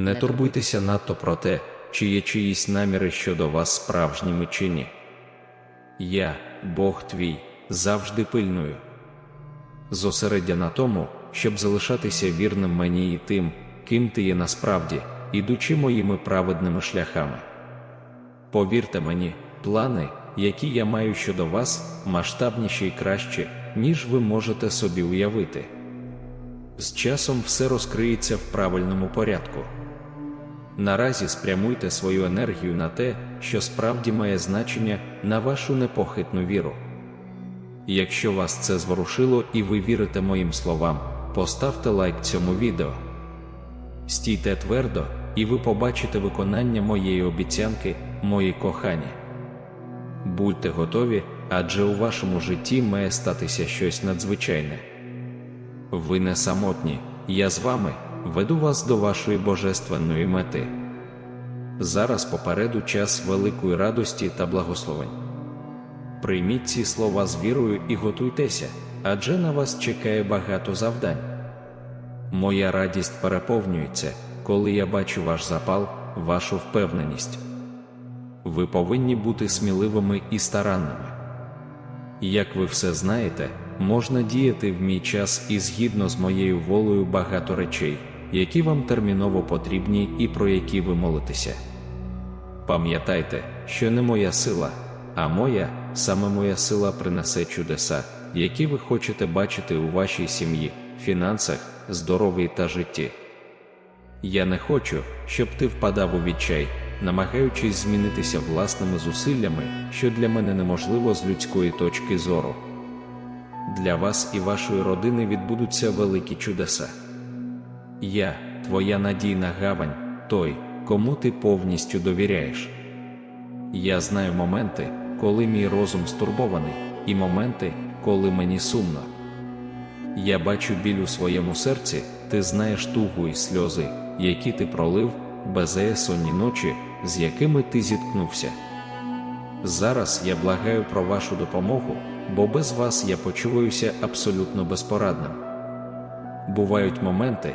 Не турбуйтеся надто про те, чи є чиїсь наміри щодо вас справжніми чи ні. Я, Бог твій, завжди пильную. Зосередя на тому, щоб залишатися вірним мені і тим, ким ти є насправді, ідучи моїми праведними шляхами. Повірте мені, плани, які я маю щодо вас, масштабніші і кращі, ніж ви можете собі уявити. З часом все розкриється в правильному порядку. Наразі спрямуйте свою енергію на те, що справді має значення на вашу непохитну віру. Якщо вас це зворушило і ви вірите моїм словам, поставте лайк цьому відео. Стійте твердо, і ви побачите виконання моєї обіцянки, мої кохані. Будьте готові, адже у вашому житті має статися щось надзвичайне. Ви не самотні, я з вами веду вас до вашої божественної мети. Зараз попереду час великої радості та благословень. Прийміть ці слова з вірою і готуйтеся, адже на вас чекає багато завдань. Моя радість переповнюється, коли я бачу ваш запал, вашу впевненість. Ви повинні бути сміливими і старанними. Як ви все знаєте, можна діяти в мій час і згідно з моєю волею багато речей, які вам терміново потрібні і про які ви молитеся. Пам'ятайте, що не моя сила, а моя, саме моя сила принесе чудеса, які ви хочете бачити у вашій сім'ї, фінансах, здоров'ї та житті. Я не хочу, щоб ти впадав у відчай, намагаючись змінитися власними зусиллями, що для мене неможливо з людської точки зору. Для вас і вашої родини відбудуться великі чудеса. Я, твоя надійна гавань, той, кому ти повністю довіряєш. Я знаю моменти, коли мій розум стурбований, і моменти, коли мені сумно. Я бачу біль у своєму серці, ти знаєш тугу і сльози, які ти пролив, безсонні ночі, з якими ти зіткнувся. Зараз я благаю про вашу допомогу, бо без вас я почуваюся абсолютно безпорадним. Бувають моменти,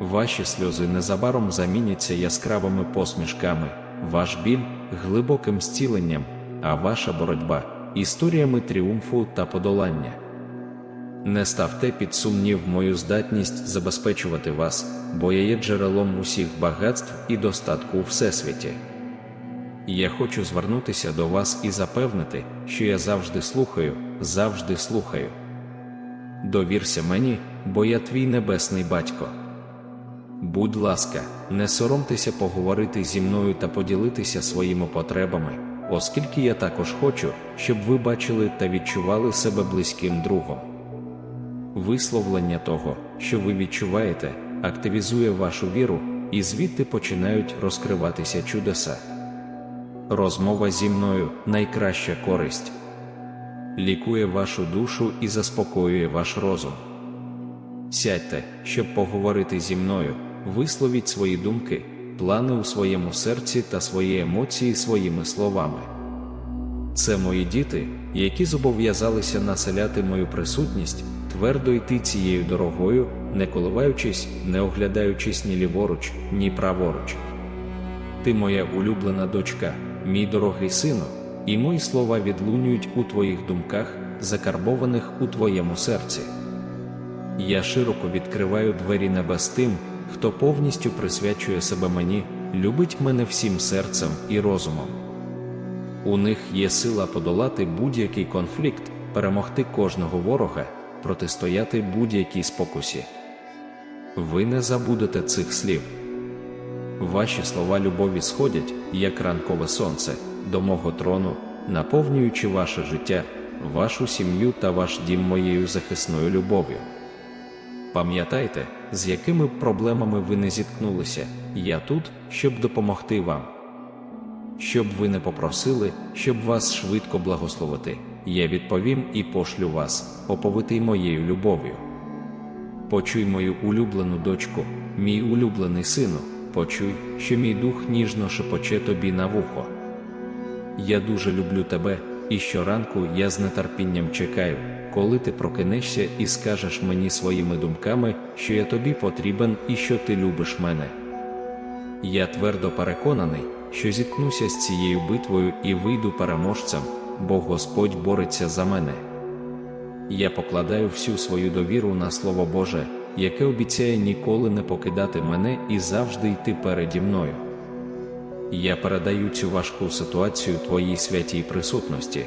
Ваші сльози незабаром заміняться яскравими посмішками, ваш біль глибоким зціленням, а ваша боротьба історіями тріумфу та подолання. Не ставте під сумнів мою здатність забезпечувати вас, бо я є джерелом усіх багатств і достатку у всесвіті. Я хочу звернутися до вас і запевнити, що я завжди слухаю, завжди слухаю. Довірся мені, бо я твій небесний батько. Будь ласка, не соромтеся поговорити зі мною та поділитися своїми потребами, оскільки я також хочу, щоб ви бачили та відчували себе близьким другом. Висловлення того, що ви відчуваєте, активізує вашу віру, і звідти починають розкриватися чудеса. Розмова зі мною найкраща користь, лікує вашу душу і заспокоює ваш розум. Сядьте, щоб поговорити зі мною, висловіть свої думки, плани у своєму серці та свої емоції своїми словами. Це мої діти, які зобов'язалися населяти мою присутність, твердо йти цією дорогою, не коливаючись, не оглядаючись ні ліворуч, ні праворуч. Ти моя улюблена дочка, мій дорогий сину, і мої слова відлунюють у твоїх думках, закарбованих у твоєму серці. Я широко відкриваю двері небес тим, хто повністю присвячує себе мені, любить мене всім серцем і розумом. У них є сила подолати будь-який конфлікт, перемогти кожного ворога, протистояти будь-якій спокусі. Ви не забудете цих слів. Ваші слова любові сходять, як ранкове сонце, до мого трону, наповнюючи ваше життя, вашу сім'ю та ваш дім моєю захисною любов'ю. Пам'ятайте, з якими проблемами ви не зіткнулися, я тут, щоб допомогти вам. Щоб ви не попросили, щоб вас швидко благословити, я відповім і пошлю вас, оповитий моєю любов'ю. Почуй мою улюблену дочку, мій улюблений сину, почуй, що мій дух ніжно шепоче тобі на вухо. Я дуже люблю тебе, і щоранку я з нетерпінням чекаю, коли ти прокинешся і скажеш мені своїми думками, що я тобі потрібен і що ти любиш мене. Я твердо переконаний, що зіткнуся з цією битвою і вийду переможцем, бо Господь бореться за мене. Я покладаю всю свою довіру на Слово Боже, яке обіцяє ніколи не покидати мене і завжди йти переді мною. Я передаю цю важку ситуацію Твоїй святій присутності.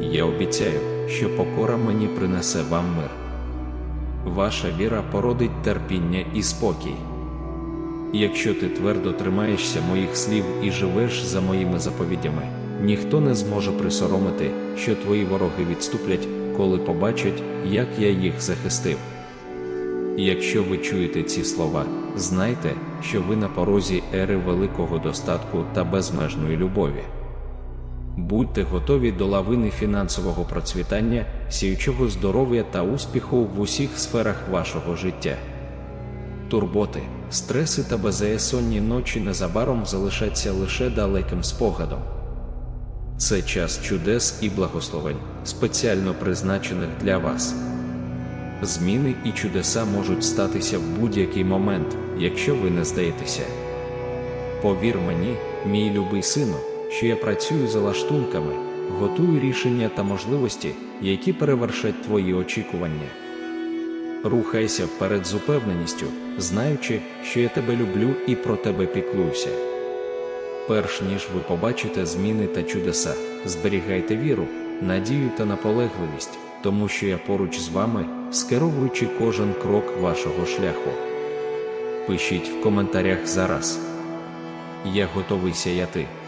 Я обіцяю, що покора мені принесе вам мир. Ваша віра породить терпіння і спокій. Якщо ти твердо тримаєшся моїх слів і живеш за моїми заповідями, ніхто не зможе присоромити, що твої вороги відступлять, коли побачать, як я їх захистив. Якщо ви чуєте ці слова, знайте, що ви на порозі ери великого достатку та безмежної любові. Будьте готові до лавини фінансового процвітання, сіючого здоров'я та успіху в усіх сферах вашого життя. Турботи, стреси та беззаєсонні ночі незабаром залишаться лише далеким спогадом. Це час чудес і благословень, спеціально призначених для вас. Зміни і чудеса можуть статися в будь-який момент, якщо ви не здаєтеся. Повір мені, мій любий сину, що я працюю за лаштунками, готую рішення та можливості, які перевершать твої очікування. Рухайся вперед з упевненістю, знаючи, що я тебе люблю і про тебе піклуюся. Перш ніж ви побачите зміни та чудеса, зберігайте віру, надію та наполегливість, тому що я поруч з вами, скеровуючи кожен крок вашого шляху. Пишіть в коментарях зараз. Я готовий сяяти,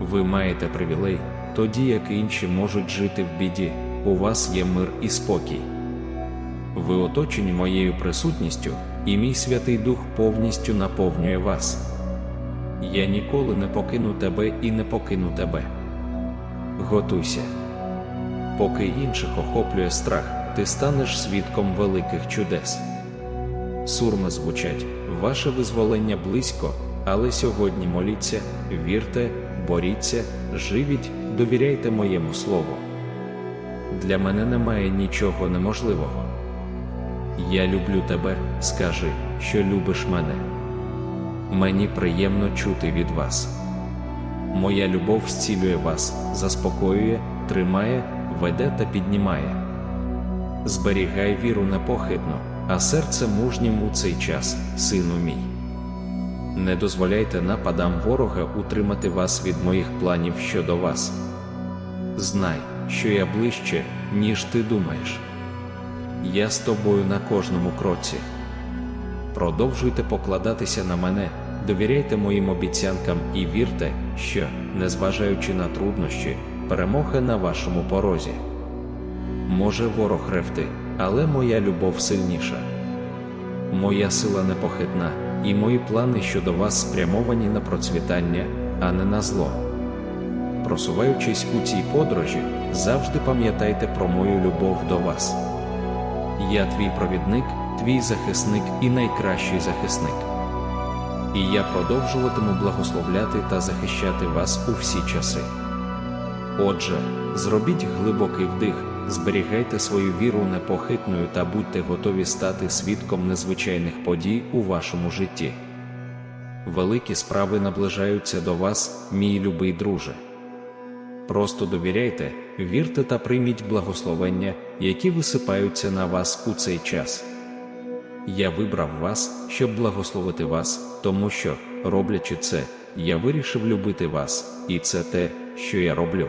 Ви маєте привілей, тоді як інші можуть жити в біді, у вас є мир і спокій. Ви оточені моєю присутністю, і мій Святий Дух повністю наповнює вас. Я ніколи не покину тебе і не покину тебе. Готуйся. Поки інших охоплює страх, ти станеш свідком великих чудес. Сурми звучать, ваше визволення близько, але сьогодні моліться, вірте, боріться, живіть, довіряйте моєму слову. Для мене немає нічого неможливого. Я люблю тебе, скажи, що любиш мене. Мені приємно чути від вас. Моя любов зцілює вас, заспокоює, тримає, веде та піднімає. Зберігай віру непохитно, а серце мужнім у цей час, сину мій. Не дозволяйте нападам ворога утримати вас від моїх планів щодо вас. Знай, що я ближче, ніж ти думаєш. Я з тобою на кожному кроці. Продовжуйте покладатися на мене, довіряйте моїм обіцянкам і вірте, що, незважаючи на труднощі, перемога на вашому порозі. Може ворог ревти, але моя любов сильніша. Моя сила непохитна, і мої плани щодо вас спрямовані на процвітання, а не на зло. Просуваючись у цій подорожі, завжди пам'ятайте про мою любов до вас. Я твій провідник, твій захисник і найкращий захисник. І я продовжуватиму благословляти та захищати вас у всі часи. Отже, зробіть глибокий вдих, зберігайте свою віру непохитною та будьте готові стати свідком незвичайних подій у вашому житті. Великі справи наближаються до вас, мій любий друже. Просто довіряйте, вірте та прийміть благословення, які висипаються на вас у цей час. Я вибрав вас, щоб благословити вас, тому що, роблячи це, я вирішив любити вас, і це те, що я роблю.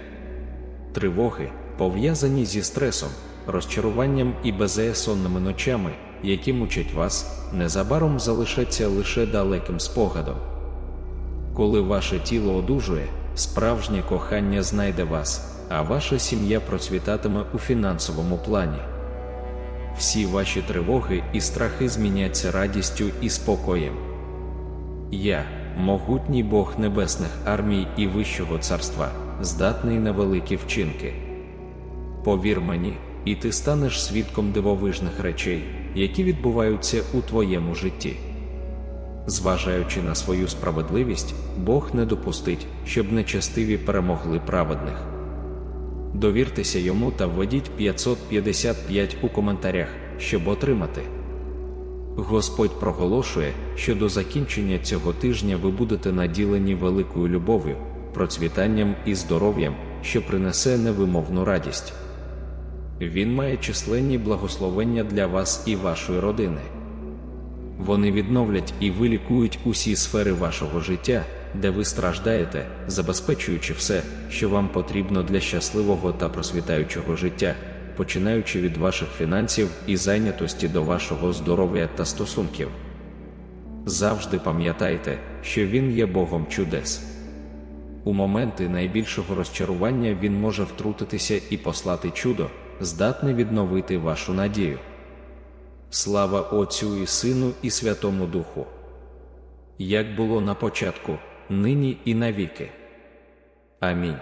Тривоги, пов'язані зі стресом, розчаруванням і безеясонними ночами, які мучать вас, незабаром залишаться лише далеким спогадом. Коли ваше тіло одужує, справжнє кохання знайде вас, а ваша сім'я процвітатиме у фінансовому плані. Всі ваші тривоги і страхи зміняться радістю і спокоєм. Я, могутній Бог небесних армій і Вищого царства, здатний на великі вчинки. Повір мені, і ти станеш свідком дивовижних речей, які відбуваються у твоєму житті. Зважаючи на свою справедливість, Бог не допустить, щоб нечестиві перемогли праведних. Довіртеся йому та введіть 555 у коментарях, щоб отримати. Господь проголошує, що до закінчення цього тижня ви будете наділені великою любов'ю, процвітанням і здоров'ям, що принесе невимовну радість. Він має численні благословення для вас і вашої родини. Вони відновлять і вилікують усі сфери вашого життя, де ви страждаєте, забезпечуючи все, що вам потрібно для щасливого та просвітаючого життя, починаючи від ваших фінансів і зайнятості до вашого здоров'я та стосунків. Завжди пам'ятайте, що Він є Богом чудес. У моменти найбільшого розчарування Він може втрутитися і послати чудо, здатне відновити вашу надію. Слава Отцю і Сину, і Святому Духу. Як було на початку, нині і навіки. Амінь.